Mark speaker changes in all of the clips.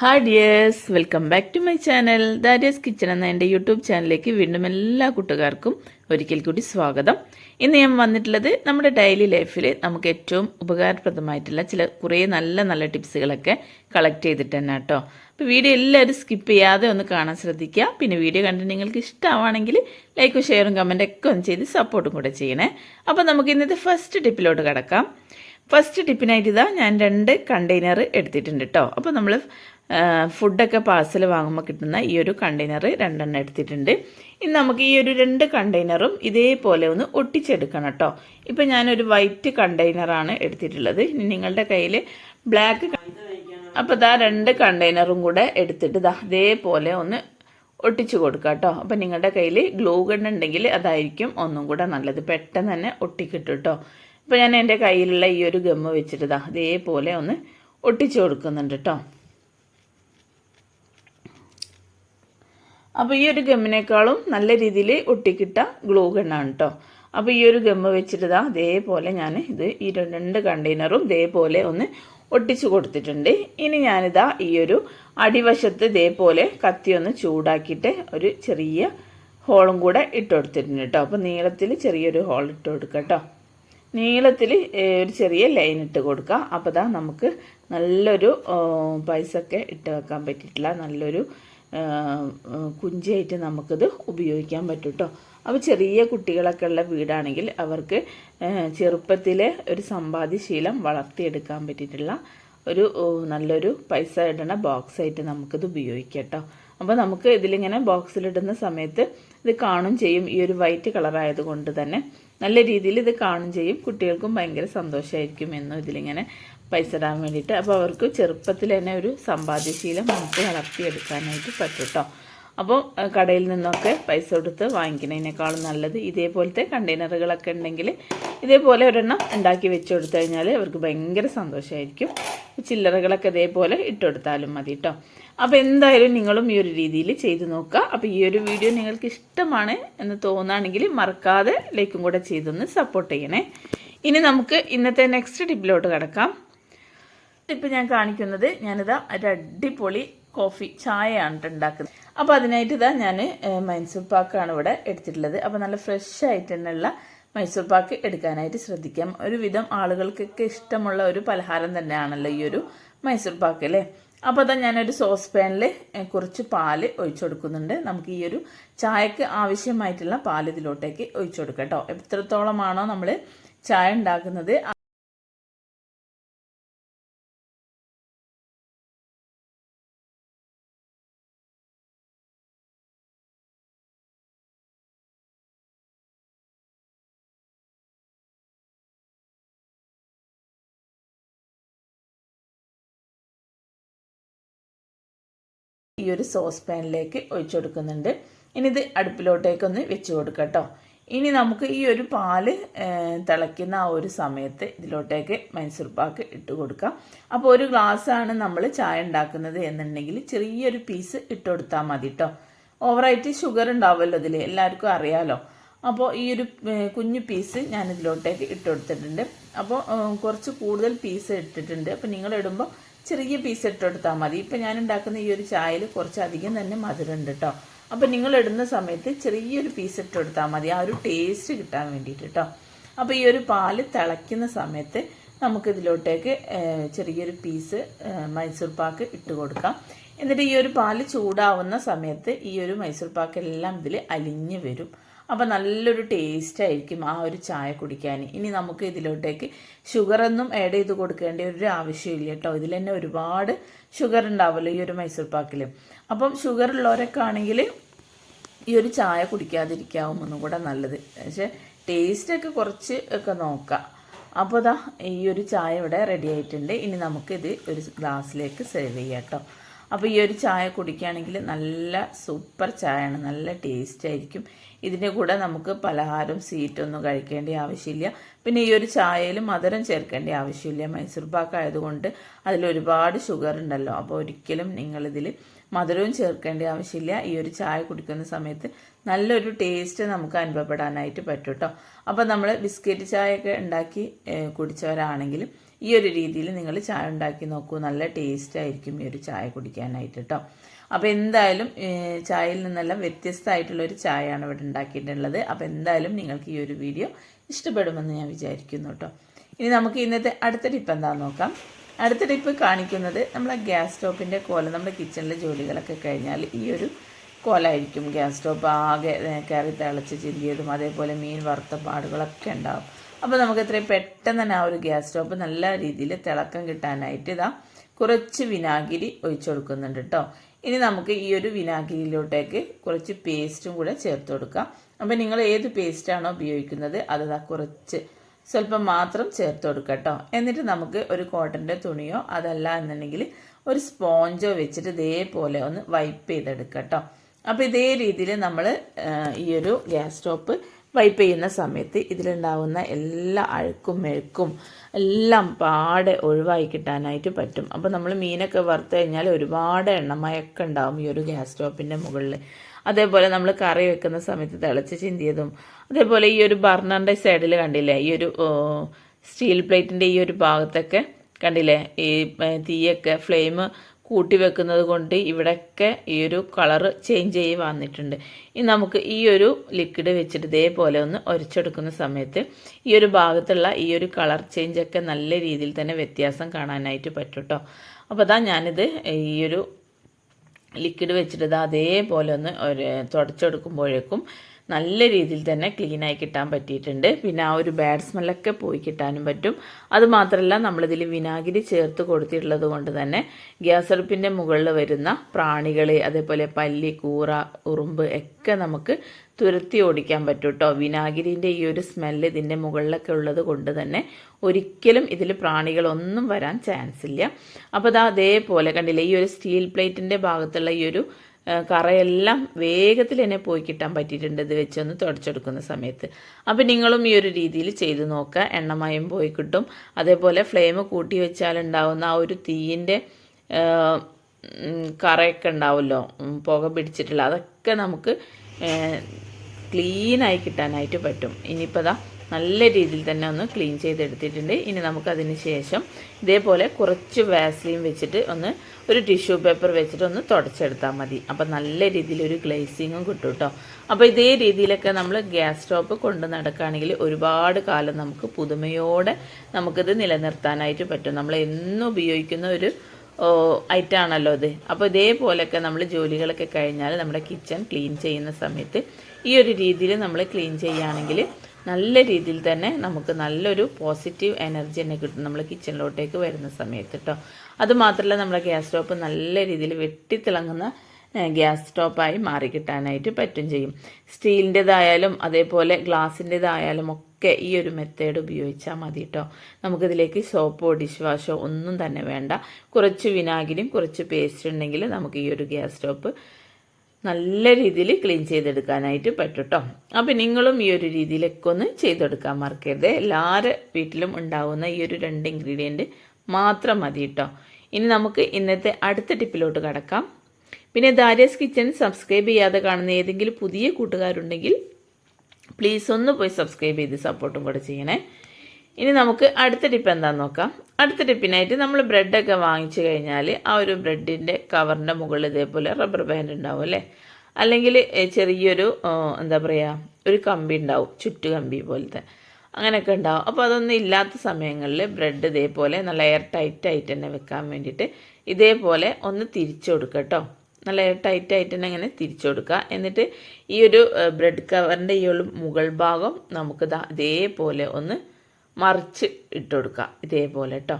Speaker 1: Hi dears welcome back to my channel Darius kitchen എന്ന എന്റെ YouTube ചാനലിലേക്ക് വീണ്ടും എല്ലാ കൂട്ടുകാർക്കും ഒരിക്കൽ കൂടി സ്വാഗതം. ഇന്ന് ഞാൻ വന്നിട്ടുള്ളത് നമ്മുടെ ഡെയിലി ലൈഫിൽ നമുക്ക് ഏറ്റവും ഉപകാരപ്രദമായിട്ടുള്ള ചില കുറേ നല്ല നല്ല ടിപ്സുകളൊക്കെ കളക്ട് ചെയ്തിട്ട് തന്നെ കേട്ടോ. അപ്പോൾ വീഡിയോ എല്ലാവരും സ്കിപ്പ് ചെയ്യാതെ ഒന്ന് കാണാൻ ശ്രദ്ധിക്കുക. പിന്നെ വീഡിയോ കണ്ടിട്ട് നിങ്ങൾക്ക് ഇഷ്ടമാണെങ്കിൽ ലൈക്കും ഷെയറും കമന്റൊക്കെ ഒന്ന് ചെയ്ത് സപ്പോർട്ടും കൂടെ ചെയ്യണേ. അപ്പോൾ നമുക്ക് ഇന്നത്തെ ഫസ്റ്റ് ടിപ്പിലോട്ട് കിടക്കാം. ഫസ്റ്റ് ടിപ്പിനായിട്ട് ഇതാ ഞാൻ രണ്ട് കണ്ടെയ്നർ എടുത്തിട്ടുണ്ട് കേട്ടോ അപ്പോൾ നമ്മൾ ഫുഡൊക്കെ പാർസൽ വാങ്ങുമ്പോൾ കിട്ടുന്ന ഈ ഒരു കണ്ടെയ്നർ രണ്ടെണ്ണം എടുത്തിട്ടുണ്ട്. ഇനി നമുക്ക് ഈ ഒരു രണ്ട് കണ്ടെയ്നറും ഇതേപോലെ ഒന്ന് ഒട്ടിച്ചെടുക്കണം കേട്ടോ ഇപ്പം ഞാനൊരു വൈറ്റ് കണ്ടെയ്നറാണ് എടുത്തിട്ടുള്ളത്. ഇനി നിങ്ങളുടെ കയ്യിൽ ബ്ലാക്ക് അപ്പോൾ ഇതാ രണ്ട് കണ്ടെയ്നറും കൂടെ എടുത്തിട്ട് ഇതാ ഇതേപോലെ ഒന്ന് ഒട്ടിച്ചു കൊടുക്കുക കേട്ടോ അപ്പം നിങ്ങളുടെ കയ്യിൽ ഗ്ലൂ ഗൺ ഉണ്ടെങ്കിൽ അതായിരിക്കും ഒന്നും കൂടെ നല്ലത്. പെട്ടെന്ന് തന്നെ ഒട്ടിക്കിട്ടും കേട്ടോ ഇപ്പോൾ ഞാൻ എന്റെ കയ്യിലുള്ള ഈ ഒരു ഗമ്മ് വെച്ചിട്ട് ഇതാ ഇതേപോലെ ഒന്ന് ഒട്ടിച്ചു കൊടുക്കുന്നുണ്ട് കേട്ടോ അപ്പോൾ ഈ ഒരു ഗമ്മിനേക്കാളും നല്ല രീതിയിൽ ഒട്ടിക്കിട്ട ഗ്ലൂ ഗണ്ണാണ് കേട്ടോ അപ്പോൾ ഈ ഒരു ഗമ്മ് വെച്ചിട്ട് ഇതാ ഇതേപോലെ ഞാൻ ഇത് ഈ രണ്ട് കണ്ടെയ്നറും ഇതേപോലെ ഒന്ന് ഒട്ടിച്ചു കൊടുത്തിട്ടുണ്ട്. ഇനി ഞാനിതാ ഈ ഒരു അടിവശത്ത് ഇതേപോലെ കത്തി ഒന്ന് ചൂടാക്കിയിട്ട് ഒരു ചെറിയ ഹോളും കൂടെ ഇട്ട് കൊടുത്തിട്ടുണ്ട് കേട്ടോ അപ്പോൾ നീളത്തിൽ ചെറിയൊരു ഹോൾ ഇട്ട് കൊടുക്കാം കേട്ടോ നീളത്തിൽ ഒരു ചെറിയ ലൈൻ ഇട്ട് കൊടുക്കുക അപ്പോൾ ഇതാ നമുക്ക് നല്ലൊരു പൈസൊക്കെ ഇട്ട് വെക്കാൻ പറ്റിയിട്ടില്ല. നല്ലൊരു കുഞ്ചിയായിട്ട് നമുക്കിത് ഉപയോഗിക്കാൻ പറ്റും കേട്ടോ അപ്പോൾ ചെറിയ കുട്ടികളൊക്കെ ഉള്ള വീടാണെങ്കിൽ അവർക്ക് ചെറുപ്പത്തിലെ ഒരു സമ്പാദ്യശീലം വളർത്തിയെടുക്കാൻ പറ്റിയിട്ടുള്ള ഒരു നല്ലൊരു പൈസ ഇടണ ബോക്സായിട്ട് നമുക്കിത് ഉപയോഗിക്കാം കേട്ടോ അപ്പോൾ നമുക്ക് ഇതിലിങ്ങനെ ബോക്സിലിടുന്ന സമയത്ത് ഇത് കാണും ചെയ്യും ഈ ഒരു വൈറ്റ് കളറായത് കൊണ്ട് തന്നെ. നല്ല രീതിയിൽ ഇത് കാണും ചെയ്യും. കുട്ടികൾക്കും ഭയങ്കര സന്തോഷമായിരിക്കും എന്നും ഇതിലിങ്ങനെ പൈസ ഇടാൻ വേണ്ടിയിട്ട്. അപ്പോൾ അവർക്ക് ചെറുപ്പത്തിൽ തന്നെ ഒരു സമ്പാദ്യശീലം നമുക്ക് വളർത്തിയെടുക്കാനായിട്ട് പറ്റും കേട്ടോ അപ്പോൾ കടയിൽ നിന്നൊക്കെ പൈസ കൊടുത്ത് വാങ്ങിക്കുന്നതിനേക്കാളും നല്ലത് ഇതേപോലത്തെ കണ്ടെയ്നറുകളൊക്കെ ഉണ്ടെങ്കിൽ ഇതേപോലെ ഒരെണ്ണം ഉണ്ടാക്കി വെച്ച് കൊടുത്തു കഴിഞ്ഞാൽ അവർക്ക് ഭയങ്കര സന്തോഷമായിരിക്കും. ചില്ലറകളൊക്കെ ഇതേപോലെ ഇട്ടുകൊടുത്താലും മതി കേട്ടോ അപ്പോൾ എന്തായാലും നിങ്ങളും ഈ ഒരു രീതിയിൽ ചെയ്ത് നോക്കുക. അപ്പോൾ ഈ ഒരു വീഡിയോ നിങ്ങൾക്ക് ഇഷ്ടമാണ് എന്ന് തോന്നുകയാണെങ്കിൽ മറക്കാതെ ലൈക്കും കൂടെ ചെയ്തൊന്ന് സപ്പോർട്ട് ചെയ്യണേ. ഇനി നമുക്ക് ഇന്നത്തെ നെക്സ്റ്റ് ടിപ്പിലോട്ട് കിടക്കാം. ഇപ്പം ഞാൻ കാണിക്കുന്നത് ഞാനിതാ ഒരു അടിപൊളി കോഫി ചായയാണ് ഉണ്ടാക്കുന്നത്. അപ്പോൾ അതിനായിട്ട് ഇതാ ഞാൻ മൈസൂർ പാക്കാണ് ഇവിടെ എടുത്തിട്ടുള്ളത്. അപ്പോൾ നല്ല ഫ്രഷ് ആയിട്ട് തന്നെയുള്ള മൈസൂർ പാക്ക് എടുക്കാനായിട്ട് ശ്രദ്ധിക്കാം. ഒരുവിധം ആളുകൾക്കൊക്കെ ഇഷ്ടമുള്ള ഒരു പലഹാരം തന്നെയാണല്ലോ ഈ ഒരു മൈസൂർ പാക്ക് അല്ലേ? അപ്പോൾ അതാ ഞാനൊരു സോസ് പാനിൽ കുറച്ച് പാൽ ഒഴിച്ചു കൊടുക്കുന്നുണ്ട്. നമുക്ക് ഈ ഒരു ചായക്ക് ആവശ്യമായിട്ടുള്ള പാൽ ഇതിലോട്ടേക്ക് ഒഴിച്ചു കൊടുക്കാം കേട്ടോ. എത്രത്തോളമാണോ നമ്മൾ ചായ ഉണ്ടാക്കുന്നത് ഈ ഒരു സോസ് പാനിലേക്ക് ഒഴിച്ചു കൊടുക്കുന്നുണ്ട്. ഇനി ഇത് അടുപ്പിലോട്ടേക്കൊന്ന് വെച്ച് കൊടുക്കാം കേട്ടോ ഇനി നമുക്ക് ഈ ഒരു പാൽ തിളയ്ക്കുന്ന ആ ഒരു സമയത്ത് ഇതിലോട്ടേക്ക് മൈസൂർ പാക്ക് ഇട്ട് കൊടുക്കാം. അപ്പോൾ ഒരു ഗ്ലാസ്സാണ് നമ്മൾ ചായ ഉണ്ടാക്കുന്നത് എന്നുണ്ടെങ്കിൽ ചെറിയൊരു പീസ് ഇട്ട് കൊടുത്താൽ മതി കേട്ടോ ഓവറായിട്ട് ഷുഗർ ഉണ്ടാവുമല്ലോ ഇതിൽ എല്ലാവർക്കും അറിയാമല്ലോ അപ്പോൾ ഈ ഒരു കുഞ്ഞു പീസ് ഞാൻ ഇതിലോട്ടേക്ക് ഇട്ട് കൊടുത്തിട്ടുണ്ട്. അപ്പോൾ കുറച്ച് കൂടുതൽ പീസ് ഇട്ടിട്ടുണ്ട്. അപ്പോൾ നിങ്ങൾ ഇടുമ്പോൾ ചെറിയ പീസ് ഇട്ട് ഇട്ടെടുത്താൽ മതി. ഇപ്പം ഞാൻ ഉണ്ടാക്കുന്ന ഈ ഒരു ചായയിൽ കുറച്ചധികം തന്നെ മധുരമുണ്ട് കേട്ടോ അപ്പം നിങ്ങൾ ഇടുന്ന സമയത്ത് ചെറിയൊരു പീസ് ഇട്ട് ഇട്ടെടുത്താൽ മതി. ആ ഒരു ടേസ്റ്റ് കിട്ടാൻ വേണ്ടിയിട്ട് കേട്ടോ അപ്പോൾ ഈ ഒരു പാൽ തിളയ്ക്കുന്ന സമയത്ത് നമുക്കിതിലോട്ടേക്ക് ചെറിയൊരു പീസ് മൈസൂർ പാക്ക് ഇട്ട് കൊടുക്കാം. എന്നിട്ട് ഈ ഒരു പാൽ ചൂടാവുന്ന സമയത്ത് ഈ ഒരു മൈസൂർ പാക്ക് എല്ലാം ഇതിൽ അലിഞ്ഞ് വരും. അപ്പോൾ നല്ലൊരു ടേസ്റ്റ് ആയിരിക്കും ആ ഒരു ചായ കുടിക്കാൻ. ഇനി നമുക്ക് ഇതിലോട്ടേക്ക് ഷുഗറൊന്നും ആഡ് ചെയ്ത് കൊടുക്കേണ്ട ഒരു ആവശ്യമില്ല കേട്ടോ. ഇതിൽ തന്നെ ഒരുപാട് ഷുഗർ ഉണ്ടാവുമല്ലോ ഈ ഒരു മൈസൂർ പാക്കിൽ അപ്പം ഷുഗർ ഉള്ളവരൊക്കെ ആണെങ്കിൽ ഈ ഒരു ചായ കുടിക്കാതിരിക്കാവും ഒന്നും കൂടെ നല്ലത്. പക്ഷേ ടേസ്റ്റൊക്കെ കുറച്ച് ഒക്കെ നോക്കാം. അപ്പോൾ ഇതാ ഈ ഒരു ചായ ഇവിടെ റെഡി ആയിട്ടുണ്ട്. ഇനി നമുക്കിത് ഒരു ഗ്ലാസ്സിലേക്ക് സെർവ് ചെയ്യാം കേട്ടോ. അപ്പോൾ ഈ ഒരു ചായ കുടിക്കുകയാണെങ്കിൽ നല്ല സൂപ്പർ ചായയാണ്. നല്ല ടേസ്റ്റ് ആയിരിക്കും. ഇതിന്റെ കൂടെ നമുക്ക് പലഹാരം സ്വീറ്റൊന്നും കഴിക്കേണ്ട ആവശ്യമില്ല. പിന്നെ ഈ ഒരു ചായയിൽ മധുരം ചേർക്കേണ്ട ആവശ്യമില്ല. മൈസൂർ പാക്ക് ആയതുകൊണ്ട് അതിൽ ഒരുപാട് ഷുഗർ ഉണ്ടല്ലോ. അപ്പോൾ ഒരിക്കലും നിങ്ങളിതിൽ മധുരവും ചേർക്കേണ്ട ആവശ്യമില്ല. ഈ ഒരു ചായ കുടിക്കുന്ന സമയത്ത് നല്ലൊരു ടേസ്റ്റ് നമുക്ക് അനുഭവപ്പെടാനായിട്ട് പറ്റും കേട്ടോ അപ്പോൾ നമ്മൾ ബിസ്ക്കറ്റ് ചായയൊക്കെ ഉണ്ടാക്കി കുടിച്ചവരാണെങ്കിലും ഈ ഒരു രീതിയിൽ നിങ്ങൾ ചായ ഉണ്ടാക്കി നോക്കൂ. നല്ല ടേസ്റ്റ് ആയിരിക്കും ഈ ഒരു ചായ കുടിക്കാനായിട്ട് കേട്ടോ അപ്പോൾ എന്തായാലും ചായയിൽ നിന്നെല്ലാം വ്യത്യസ്തമായിട്ടുള്ള ഒരു ചായയാണ് ഇവിടെ ഉണ്ടാക്കിയിട്ടുള്ളത്. അപ്പോൾ എന്തായാലും നിങ്ങൾക്ക് ഈ ഒരു വീഡിയോ ഇഷ്ടപ്പെടുമെന്ന് ഞാൻ വിചാരിക്കുന്നു കേട്ടോ ഇനി നമുക്ക് ഇന്നത്തെ അടുത്ത ടിപ്പ് എന്താണെന്ന് നോക്കാം. അടുത്ത ടിപ്പ് കാണിക്കുന്നത് നമ്മളെ ഗ്യാസ് സ്റ്റോപ്പിന്റെ കോല നമ്മുടെ കിച്ചണിലെ ജോലികളൊക്കെ കഴിഞ്ഞാൽ ഈ ഒരു കോലായിരിക്കും ഗ്യാസ് സ്റ്റോപ്പ് ആകെ കയറി തിളച്ച് ചിന്തിയതും അതേപോലെ മീൻ വറുത്ത പാടുകളൊക്കെ ഉണ്ടാവും. അപ്പോൾ നമുക്ക് എത്രയും പെട്ടെന്ന് തന്നെ ആ ഒരു ഗ്യാസ് സ്റ്റോപ്പ് നല്ല രീതിയിൽ തിളക്കം കിട്ടാനായിട്ട് ഇതാ കുറച്ച് വിനാഗിരി ഒഴിച്ചു കൊടുക്കുന്നുണ്ട് കേട്ടോ ഇനി നമുക്ക് ഈ ഒരു വിനാഗിരിയിലോട്ടേക്ക് കുറച്ച് പേസ്റ്റും കൂടെ ചേർത്ത് കൊടുക്കാം. അപ്പോൾ നിങ്ങൾ ഏത് പേസ്റ്റാണോ ഉപയോഗിക്കുന്നത് അത് കുറച്ച് സ്വല്പം മാത്രം ചേർത്ത് കൊടുക്കുക കേട്ടോ എന്നിട്ട് നമുക്ക് ഒരു കോട്ടന്റെ തുണിയോ അതല്ല എന്നുണ്ടെങ്കിൽ ഒരു സ്പോഞ്ചോ വെച്ചിട്ട് ഇതേപോലെ ഒന്ന് വൈപ്പ് ചെയ്തെടുക്കുക കേട്ടോ അപ്പോൾ ഇതേ രീതിയിൽ നമ്മൾ ഈ ഒരു ഗ്യാസ് സ്റ്റോപ്പ് വൈപ്പ് ചെയ്യുന്ന സമയത്ത് ഇതിലുണ്ടാവുന്ന എല്ലാ അഴുക്കും മെഴുക്കും എല്ലാം പാടെ ഒഴിവായി കിട്ടാനായിട്ട് പറ്റും. അപ്പോൾ നമ്മൾ മീനൊക്കെ വറുത്ത് കഴിഞ്ഞാൽ ഒരുപാട് എണ്ണമയൊക്കെ ഉണ്ടാവും ഈ ഒരു ഗ്യാസ് സ്റ്റോപ്പിന്റെ മുകളിൽ അതേപോലെ നമ്മൾ കറി വെക്കുന്ന സമയത്ത് തിളച്ച് ചിന്തിയതും അതേപോലെ ഈ ഒരു ബർണറിന്റെ സൈഡിൽ കണ്ടില്ലേ ഈ ഒരു സ്റ്റീൽ പ്ലേറ്റിന്റെ ഈ ഒരു ഭാഗത്തൊക്കെ കണ്ടില്ലേ ഈ തീയൊക്കെ ഫ്ലെയിം കൂട്ടി വെക്കുന്നത് കൊണ്ട് ഇവിടെയൊക്കെ ഈ ഒരു കളറ് ചേഞ്ച് ചെയ്ത് വന്നിട്ടുണ്ട്. ഇനി നമുക്ക് ഈ ഒരു ലിക്വിഡ് വെച്ചിട്ട് ഇതേപോലെ ഒന്ന് ഒരച്ചെടുക്കുന്ന സമയത്ത് ഈ ഒരു ഭാഗത്തുള്ള ഈ ഒരു കളർ ചേഞ്ച് ഒക്കെ നല്ല രീതിയിൽ തന്നെ വ്യത്യാസം കാണാനായിട്ട് പറ്റും കേട്ടോ അപ്പോൾ അതാ ഞാനിത് ഈ ഒരു ലിക്വിഡ് വെച്ചിട്ട് ഇത് അതേപോലെ ഒന്ന് തുടച്ചെടുക്കുമ്പോഴേക്കും നല്ല രീതിയിൽ തന്നെ ക്ലീനായി കിട്ടാൻ പറ്റിയിട്ടുണ്ട്. പിന്നെ ആ ഒരു ബാഡ് സ്മെല്ലൊക്കെ പോയി കിട്ടാനും പറ്റും. അതുമാത്രമല്ല നമ്മളിതിൽ വിനാഗിരി ചേർത്ത് കൊടുത്തിട്ടുള്ളത് കൊണ്ട് തന്നെ ഗ്യാസ് അടുപ്പിന്റെ മുകളിൽ വരുന്ന പ്രാണികൾ അതേപോലെ പല്ലി കൂറ ഉറുമ്പ് ഒക്കെ നമുക്ക് തുരത്തി ഓടിക്കാൻ പറ്റും കേട്ടോ വിനാഗിരിന്റെ ഈ ഒരു സ്മെല്ല് ഇതിന്റെ മുകളിലൊക്കെ ഉള്ളത് കൊണ്ട് തന്നെ ഒരിക്കലും ഇതിൽ പ്രാണികളൊന്നും വരാൻ ചാൻസ് ഇല്ല. അപ്പോൾ ദാ അതേപോലെ കണ്ടില്ലേ ഈ ഒരു സ്റ്റീൽ പ്ലേറ്റിന്റെ ഭാഗത്തുള്ള ഈ ഒരു കറയെല്ലാം വേഗത്തിൽ തന്നെ പോയി കിട്ടാൻ പറ്റിയിട്ടുണ്ട്. ഇത് വെച്ചൊന്ന് തുടച്ചെടുക്കുന്ന സമയത്ത്. അപ്പോൾ നിങ്ങളും ഈ ഒരു രീതിയിൽ ചെയ്ത് നോക്കുക. എണ്ണമയം പോയി കിട്ടും. അതേപോലെ ഫ്ലെയിം കൂട്ടി വെച്ചാൽ ഉണ്ടാവുന്ന ആ ഒരു തീയിന്റെ കറയൊക്കെ ഉണ്ടാവുമല്ലോ. പുക പിടിച്ചിട്ടുള്ള അതൊക്കെ നമുക്ക് ക്ലീനായി കിട്ടാനായിട്ട് പറ്റും. ഇനിയിപ്പോൾ അതാ നല്ല രീതിയിൽ തന്നെ ഒന്ന് ക്ലീൻ ചെയ്തെടുത്തിട്ടുണ്ട്. ഇനി നമുക്കതിന് ശേഷം ഇതേപോലെ കുറച്ച് വാസ്ലിൻ വെച്ചിട്ട് ഒന്ന് ഒരു ടിഷ്യൂ പേപ്പർ വെച്ചിട്ടൊന്ന് തുടച്ചെടുത്താൽ മതി. അപ്പോൾ നല്ല രീതിയിൽ ഒരു ഗ്ലേസിങ്ങും കിട്ടും കേട്ടോ. അപ്പോൾ ഇതേ രീതിയിലൊക്കെ നമ്മൾ ഗ്യാസ് സ്റ്റോപ്പ് കൊണ്ട് നടക്കുകയാണെങ്കിൽ ഒരുപാട് കാലം നമുക്ക് പുതുമയോടെ നമുക്കിത് നിലനിർത്താനായിട്ട് പറ്റും. നമ്മൾ എന്നും ഉപയോഗിക്കുന്ന ഒരു ഐറ്റാണല്ലോ ഇത്. അപ്പോൾ ഇതേപോലെയൊക്കെ നമ്മൾ ജോലികളൊക്കെ കഴിഞ്ഞാൽ നമ്മുടെ കിച്ചൺ ക്ലീൻ ചെയ്യുന്ന സമയത്ത് ഈ ഒരു രീതിയിൽ നമ്മൾ ക്ലീൻ ചെയ്യുകയാണെങ്കിൽ നല്ല രീതിയിൽ തന്നെ നമുക്ക് നല്ലൊരു പോസിറ്റീവ് എനർജി തന്നെ കിട്ടും നമ്മൾ കിച്ചണിലോട്ടേക്ക് വരുന്ന സമയത്ത് കേട്ടോ. അതുമാത്രമല്ല നമ്മുടെ ഗ്യാസ് സ്റ്റോപ്പ് നല്ല രീതിയിൽ വെട്ടിത്തിളങ്ങുന്ന ഗ്യാസ് സ്റ്റോപ്പായി മാറി കിട്ടാനായിട്ട് പറ്റും ചെയ്യും. സ്റ്റീലിന്റെതായാലും അതേപോലെ ഗ്ലാസിന്റെതായാലും ഒക്കെ ഈ ഒരു മെത്തേഡ് ഉപയോഗിച്ചാൽ മതി കേട്ടോ നമുക്കിതിലേക്ക് സോപ്പോ ഡിഷ് വാഷോ ഒന്നും തന്നെ വേണ്ട. കുറച്ച് വിനാഗിരിയും കുറച്ച് പേസ്റ്റ് ഉണ്ടെങ്കിൽ നമുക്ക് ഈ ഒരു ഗ്യാസ് സ്റ്റോപ്പ് നല്ല രീതിയിൽ ക്ലീൻ ചെയ്തെടുക്കാനായിട്ട് പറ്റും കേട്ടോ അപ്പം നിങ്ങളും ഈ ഒരു രീതിയിലൊക്കെ ഒന്ന് ചെയ്തെടുക്കാൻ മറക്കരുത്. എല്ലാവരുടെ വീട്ടിലും ഉണ്ടാവുന്ന ഈ ഒരു രണ്ട് ഇൻഗ്രീഡിയന്റ് മാത്രം മതി കേട്ടോ ഇനി നമുക്ക് ഇന്നത്തെ അടുത്ത ടിപ്പിലോട്ട് കടക്കാം. പിന്നെ ദാരിയസ് കിച്ചൺ സബ്സ്ക്രൈബ് ചെയ്യാതെ കാണുന്ന ഏതെങ്കിലും പുതിയ കൂട്ടുകാരുണ്ടെങ്കിൽ പ്ലീസ് ഒന്ന് പോയി സബ്സ്ക്രൈബ് ചെയ്ത് സപ്പോർട്ടും കൂടെ ചെയ്യണേ. ഇനി നമുക്ക് അടുത്ത ടിപ്പ് എന്താണെന്ന് നോക്കാം. അടുത്ത ടിപ്പിനായിട്ട് നമ്മൾ ബ്രെഡൊക്കെ വാങ്ങിച്ചു കഴിഞ്ഞാൽ ആ ഒരു ബ്രെഡിന്റെ കവറിന്റെ മുകളിൽ ഇതേപോലെ റബ്ബർ ബാൻഡ് ഉണ്ടാവും അല്ലേ? അല്ലെങ്കിൽ ചെറിയൊരു എന്താ പറയുക ഒരു കമ്പി ഉണ്ടാവും. ചുറ്റുകമ്പി പോലത്തെ. അങ്ങനെയൊക്കെ ഉണ്ടാവും. അപ്പോൾ അതൊന്നും ഇല്ലാത്ത സമയങ്ങളിൽ ബ്രെഡ് ഇതേപോലെ നല്ല എയർ ടൈറ്റ് ആയിട്ട് തന്നെ വെക്കാൻ വേണ്ടിയിട്ട് ഇതേപോലെ ഒന്ന് തിരിച്ചു കൊടുക്കുക കേട്ടോ. നല്ല എയർ ടൈറ്റ് ആയിട്ട് തന്നെ ഇങ്ങനെ തിരിച്ചു കൊടുക്കുക. എന്നിട്ട് ഈ ഒരു ബ്രെഡ് കവറിന്റെ ഈ ഒരു മുകൾ ഭാഗം നമുക്ക് ഇതേപോലെ ഒന്ന് മറിച്ച് ഇട്ട് കൊടുക്കുക. ഇതേപോലെ കേട്ടോ.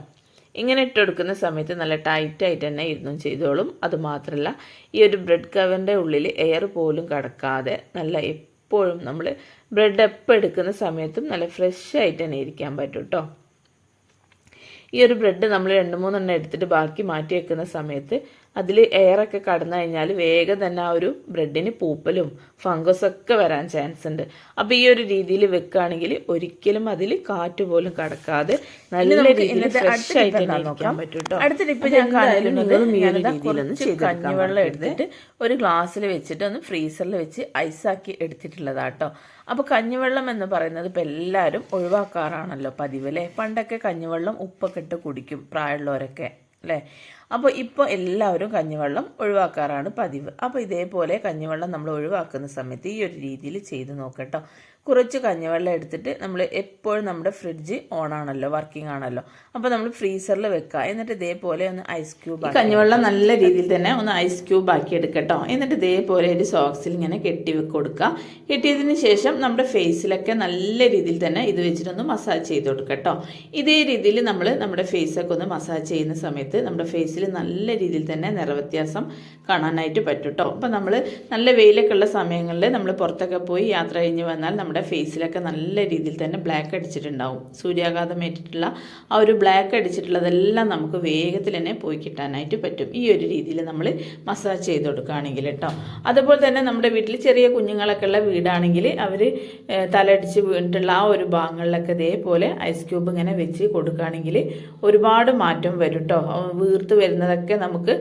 Speaker 1: ഇങ്ങനെ ഇട്ട് കൊടുക്കുന്ന സമയത്ത് നല്ല ടൈറ്റ് ആയിട്ട് തന്നെ ഇരുന്നും ചെയ്തോളും. അതുമാത്രമല്ല ഈ ഒരു ബ്രെഡ് കവറിന്റെ ഉള്ളിൽ എയർ പോലും കടക്കാതെ നല്ല എപ്പോഴും നമ്മൾ ബ്രെഡ് എപ്പോൾ എടുക്കുന്ന സമയത്തും നല്ല ഫ്രഷ് ആയിട്ട് തന്നെ ഇരിക്കാൻ പറ്റും കേട്ടോ ഈ ഒരു ബ്രെഡ് നമ്മൾ രണ്ട് മൂന്നെണ്ണം എടുത്തിട്ട് ബാക്കി മാറ്റി വെക്കുന്ന സമയത്ത് അതിൽ എയറൊക്കെ കടന്നു കഴിഞ്ഞാൽ വേഗം തന്നെ ആ ഒരു ബ്രെഡിന് പൂപ്പലും ഫംഗസൊക്കെ വരാൻ ചാൻസ് ഉണ്ട്. അപ്പോൾ ഈ ഒരു രീതിയിൽ വെക്കുകയാണെങ്കിൽ ഒരിക്കലും അതിൽ കാറ്റ് പോലും കടക്കാതെ നല്ല രീതിയിൽ ഫ്രഷ് ആയിട്ട് തന്നെ ഇരിക്കാൻ പറ്റും കേട്ടോ അടുത്ത ടിപ്പ് ഞാൻ കാണിക്കുന്നത് കഞ്ഞിവെള്ളം എടുത്തിട്ട് ഒരു ഗ്ലാസ്സിൽ വെച്ചിട്ട് ഒന്ന് ഫ്രീസറിൽ വെച്ച് ഐസാക്കി എടുത്തിട്ടുള്ളതാട്ടോ അപ്പോൾ കഞ്ഞിവെള്ളം എന്ന് പറയുന്നത് ഇപ്പോൾ എല്ലാവരും ഒഴിവാക്കാറാണല്ലോ പതിവ് അല്ലേ പണ്ടൊക്കെ കഞ്ഞിവെള്ളം ഉപ്പൊക്കെ ഇട്ട് കുടിക്കും പ്രായമുള്ളവരൊക്കെ. അല്ലേ? അപ്പോൾ ഇപ്പോൾ എല്ലാവരും കഞ്ഞിവെള്ളം ഒഴിവാക്കാറാണ് പതിവ്. അപ്പോൾ ഇതേപോലെ കഞ്ഞിവെള്ളം നമ്മൾ ഒഴിവാക്കുന്ന സമയത്ത് ഈ ഒരു രീതിയിൽ ചെയ്ത് നോക്കട്ടോ കുറച്ച് കഞ്ഞിവെള്ളം എടുത്തിട്ട് നമ്മൾ എപ്പോഴും നമ്മുടെ ഫ്രിഡ്ജ് ഓൺ ആണല്ലോ വർക്കിംഗ് ആണല്ലോ. അപ്പോൾ നമ്മൾ ഫ്രീസറിൽ വെക്കുക എന്നിട്ട് ഇതേപോലെ ഒന്ന് ഐസ് ക്യൂബ് കഞ്ഞിവെള്ളം നല്ല രീതിയിൽ തന്നെ ഒന്ന് ഐസ് ക്യൂബ് ആക്കി എടുക്കട്ടോ. എന്നിട്ട് ഇതേപോലെ ഒരു സോക്സിൽ ഇങ്ങനെ കെട്ടി കൊടുക്കുക കെട്ടിയതിന് ശേഷം നമ്മുടെ ഫേസിലൊക്കെ നല്ല രീതിയിൽ തന്നെ ഇത് വെച്ചിട്ടൊന്ന് മസാജ് ചെയ്ത് കൊടുക്കട്ടോ. ഇതേ രീതിയിൽ നമ്മൾ നമ്മുടെ ഫേസൊക്കെ ഒന്ന് മസാജ് ചെയ്യുന്ന സമയത്ത് നമ്മുടെ ഫേസിൽ നല്ല രീതിയിൽ തന്നെ നിറവ്യത്യാസം കാണാനായിട്ട് പറ്റും കേട്ടോ അപ്പോൾ നമ്മൾ നല്ല വെയിലൊക്കെ ഉള്ള സമയങ്ങളിൽ നമ്മൾ പുറത്തൊക്കെ പോയി യാത്ര കഴിഞ്ഞ് വന്നാൽ നമ്മുടെ ഫേസിലൊക്കെ നല്ല രീതിയിൽ തന്നെ ബ്ലാക്ക് അടിച്ചിട്ടുണ്ടാവും. സൂര്യാഘാതം ഏറ്റിട്ടുള്ള ആ ഒരു ബ്ലാക്ക് അടിച്ചിട്ടുള്ളതെല്ലാം നമുക്ക് വേഗത്തിൽ തന്നെ പോയി കിട്ടാനായിട്ട് പറ്റും. ഈ ഒരു രീതിയിൽ നമ്മൾ മസാജ് ചെയ്ത് കൊടുക്കുകയാണെങ്കിൽ കേട്ടോ. അതുപോലെ തന്നെ നമ്മുടെ വീട്ടിൽ ചെറിയ കുഞ്ഞുങ്ങളൊക്കെ ഉള്ള വീടാണെങ്കിൽ അവർ തലടിച്ച് വീണിട്ടുള്ള ആ ഒരു ഭാഗങ്ങളിലൊക്കെ ഇതേപോലെ ഐസ് ക്യൂബ് ഇങ്ങനെ വെച്ച് കൊടുക്കുകയാണെങ്കിൽ ഒരുപാട് മാറ്റം വരും കേട്ടോ. വീർത്ത് വരുന്നതൊക്കെ നമുക്ക്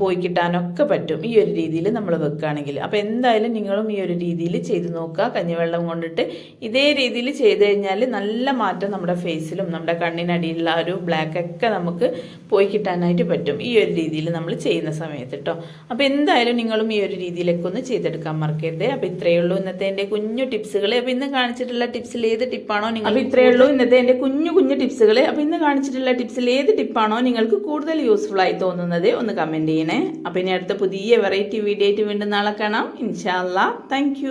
Speaker 1: പോയി കിട്ടാനൊക്കെ പറ്റും. ഈ ഒരു രീതിയിൽ നമ്മൾ വെക്കുകയാണെങ്കിൽ. അപ്പോൾ എന്തായാലും നിങ്ങളും ഈ ഒരു രീതിയിൽ ചെയ്ത് നോക്കുക. കഞ്ഞിവെള്ളം കൊണ്ടിട്ട് ഇതേ രീതിയിൽ ചെയ്ത് കഴിഞ്ഞാൽ നല്ല മാറ്റം നമ്മുടെ ഫേസിലും നമ്മുടെ കണ്ണിനടിയിലുള്ള ആ ഒരു ബ്ലാക്ക് ഒക്കെ നമുക്ക് പോയി കിട്ടാനായിട്ട് പറ്റും. ഈ ഒരു രീതിയിൽ നമ്മൾ ചെയ്യുന്ന സമയത്ത് കേട്ടോ അപ്പോൾ എന്തായാലും നിങ്ങളും ഈ ഒരു രീതിയിലൊക്കെ ഒന്ന് ചെയ്തെടുക്കാൻ മറക്കരുത്. അപ്പോൾ ഇത്രയേ ഉള്ളൂ ഇന്നത്തെ എന്റെ കുഞ്ഞു ടിപ്സുകൾ അപ്പോൾ ഇന്ന് കാണിച്ചിട്ടുള്ള ടിപ്സിൽ ഏത് ടിപ്പാണോ നിങ്ങൾ അപ്പോൾ ഇത്രയേ ഉള്ളൂ ഇന്നത്തെ എന്റെ കുഞ്ഞു കുഞ്ഞു ടിപ്സുകൾ അപ്പോൾ ഇന്ന് കാണിച്ചിട്ടുള്ള ടിപ്സിൽ ഏത് ടിപ്പാണോ നിങ്ങൾക്ക് കൂടുതൽ യൂസ്ഫുൾ ആയി തോന്നുന്നത് ഒന്ന് കമന്റ് ചെയ്യണേ. അപ്പോൾ ഇനി അടുത്ത പുതിയ വെറൈറ്റി വീഡിയോ ആയിട്ട് വീണ്ടും നാളെ കാണാം. ഇൻഷാല്ലാ താങ്ക്